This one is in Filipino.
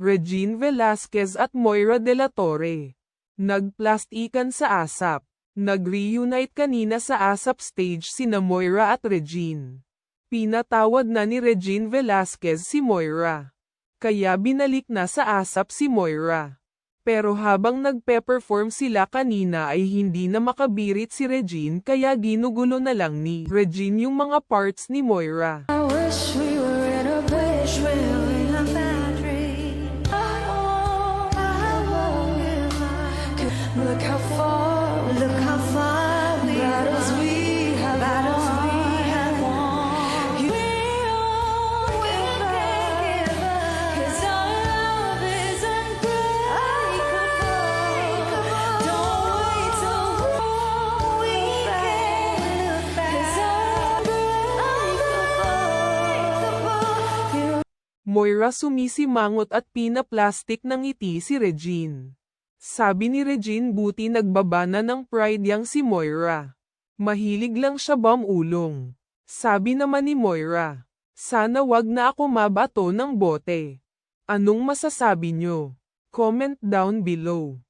Regine Velasquez at Moira De La Torre. Nagplastikan sa ASAP. Nag-reunite kanina sa ASAP stage sina Moira at Regine. Pinatawad na ni Regine Velasquez si Moira. Kaya binalik na sa ASAP si Moira. Pero habang nagpe-perform sila kanina ay hindi na makabirit si Regine kaya ginugulo na lang ni Regine yung mga parts ni Moira. I wish we Moira sumisimangot at pinaplastik ng ngiti si Regine. Sabi ni Regine buti nagbaba na ng pride yang si Moira. Mahilig lang siya bamulong. Sabi naman ni Moira, sana wag na ako mabato ng bote. Anong masasabi nyo? Comment down below.